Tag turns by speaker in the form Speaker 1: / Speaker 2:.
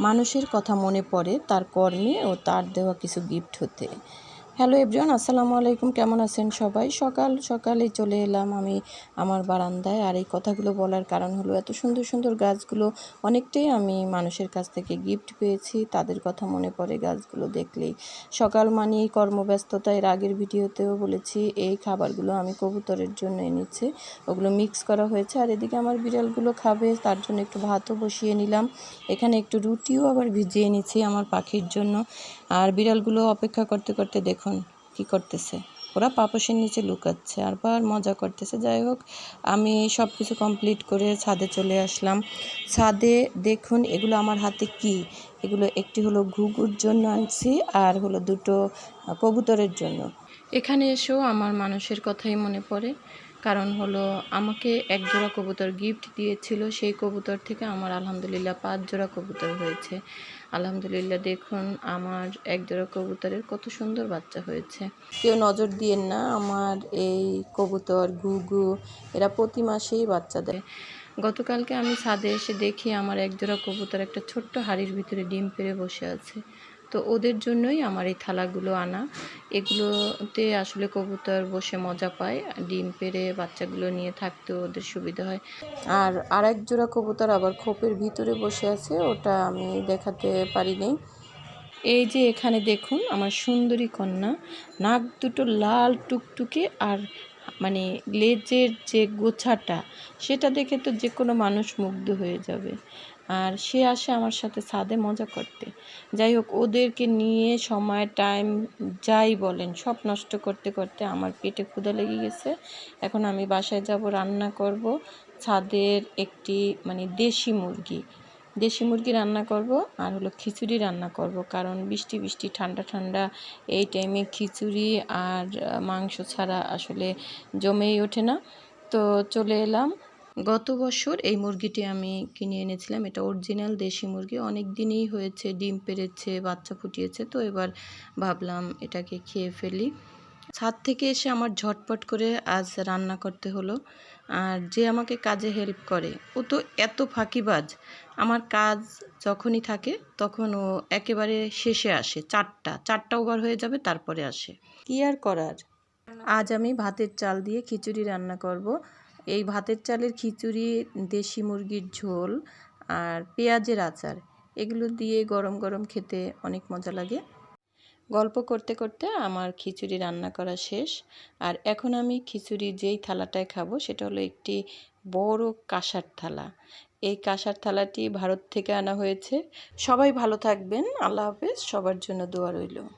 Speaker 1: মানুষের কথা মনে পড়ে তার কর্মে ও তার দেওয়া কিছু গিফট হতে। হ্যালো এভরিওয়ান, আসসালামু আলাইকুম। কেমন আছেন সবাই? সকাল সকালে চলে এলাম আমি আমার বারান্দায়। আর এই কথাগুলো বলার কারণ হলো, এত সুন্দর সুন্দর গাছগুলো, অনেকটাই আমি মানুষের কাছ থেকে গিফট পেয়েছি। তাদের কথা মনে পড়ে গাছগুলো দেখলেই। সকাল মানেই কর্মব্যস্ততা, এর আগের ভিডিওতেও বলেছি, এই খাবারগুলো আমি কবুতরের জন্য এনেছি। ওগুলো মিক্স করা হয়েছে। আর এদিকে আমার বিড়ালগুলো খাবে, তার জন্য একটু ভাতও বসিয়ে নিলাম। এখানে একটু রুটিও আবার ভিজিয়ে নিচ্ছি আমার পাখির জন্য। আর বিড়ালগুলো অপেক্ষা করতে করতে দেখুন কি করতেছে? ওরা পাপসের নিচে লুকাচ্ছে আর বার মজা করতেছে। যাই হোক, আমি সব কিছু কমপ্লিট করে ছাদে চলে আসলাম। ছাদে দেখুন, এগুলো আমার হাতে কি? এগুলো একটি হলো ঘুঘুর জন্য আনছি, আর হলো দুটো কবুতরের জন্য। এখানে এসেও আমার মানুষের কথাই মনে পড়ে। কারণ হলো আমাকে এক জোড়া কবুতর গিফট দিয়েছিল, সেই কবুতর থেকে আমার আলহামদুলিল্লাহ পাঁচ জোড়া কবুতর হয়েছে। আলহামদুলিল্লাহ দেখুন, আমার এক জোড়া কবুতরের কত সুন্দর বাচ্চা হয়েছে। কেউ নজর দিয়েন না, আমার এই কবুতর, গুগু, এরা প্রতি মাসেই বাচ্চা দেয়। গতকালকে আমি ছাদে এসে দেখি আমার এক জোড়া কবুতর একটা ছোট্ট হাড়ির ভিতরে ডিম পেড়ে বসে আছে। তো ওদের জন্যই আমার এই থালাগুলো আনা। এগুলোতে আসলে কবুতর বসে মজা পায়, ডিম পেড়ে বাচ্চাগুলো নিয়ে থাকতে ওদের সুবিধা হয়। আর আরেক জোড়া কবুতর আবার খোপের ভিতরে বসে আছে, ওটা আমি দেখাতে পারিনি এই যে এখানে দেখুন আমার সুন্দরী কন্যা, নাক দুটো লাল টুকটুকে আর মানে লেজের যে গোছাটা, সেটা দেখে তো যে কোনো মানুষ মুগ্ধ হয়ে যাবে। আর সে আসে আমার সাথে ছাদে মজা করতে। যাই হোক, ওদেরকে নিয়ে সময়, টাইম যাই বলেন, সব নষ্ট করতে করতে আমার পেটে ক্ষুধা লেগে গেছে। এখন আমি বাসায় যাব, রান্না করব। ছাদের একটি মানে দেশি মুরগি দেশি মুরগি রান্না করব আর হলো খিচুড়ি রান্না করব। কারণ বৃষ্টি বৃষ্টি, ঠান্ডা ঠান্ডা এই টাইমে খিচুড়ি আর মাংস ছাড়া আসলে জমেই ওঠে না। তো চলে এলাম। গত বছর এই মুরগিটি আমি কিনে এনেছিলাম। এটা অরিজিনাল দেশি মুরগি। অনেক দিনই হয়েছে, ডিম পেড়েছে, বাচ্চা ফুটিয়েছে। তো এবার ভাবলাম এটাকে খেয়ে ফেলি। ছাদ থেকে এসে আমার ঝটপট করে আজ রান্না করতে হলো। আর যে আমাকে কাজে হেল্প করে, ও তো এত ফাঁকিবাজ। আমার কাজ যখনই থাকে, তখন ও একেবারে শেষে আসে, চারটা। চারটা ওভার হয়ে যাবে, তারপরে আসে। কি আর করার? আজ আমি ভাতের চাল দিয়ে খিচুড়ি রান্না করব। এই ভাতের চালের খিচুড়ি, দেশি মুরগির ঝোল আর পেঁয়াজের আচার, এগুলো দিয়ে গরম গরম খেতে অনেক মজা লাগে। গল্প করতে করতে আমার খিচুড়ি রান্না করা শেষ। আর এখন আমি খিচুড়ি যেই থালাটায় খাব সেটা হলো একটি বড় কাঁসার থালা। এই কাঁসার থালাটি ভারত থেকে আনা হয়েছে। সবাই ভালো থাকবেন। আল্লাহ হাফেজ। সবার জন্য দোয়া রইল।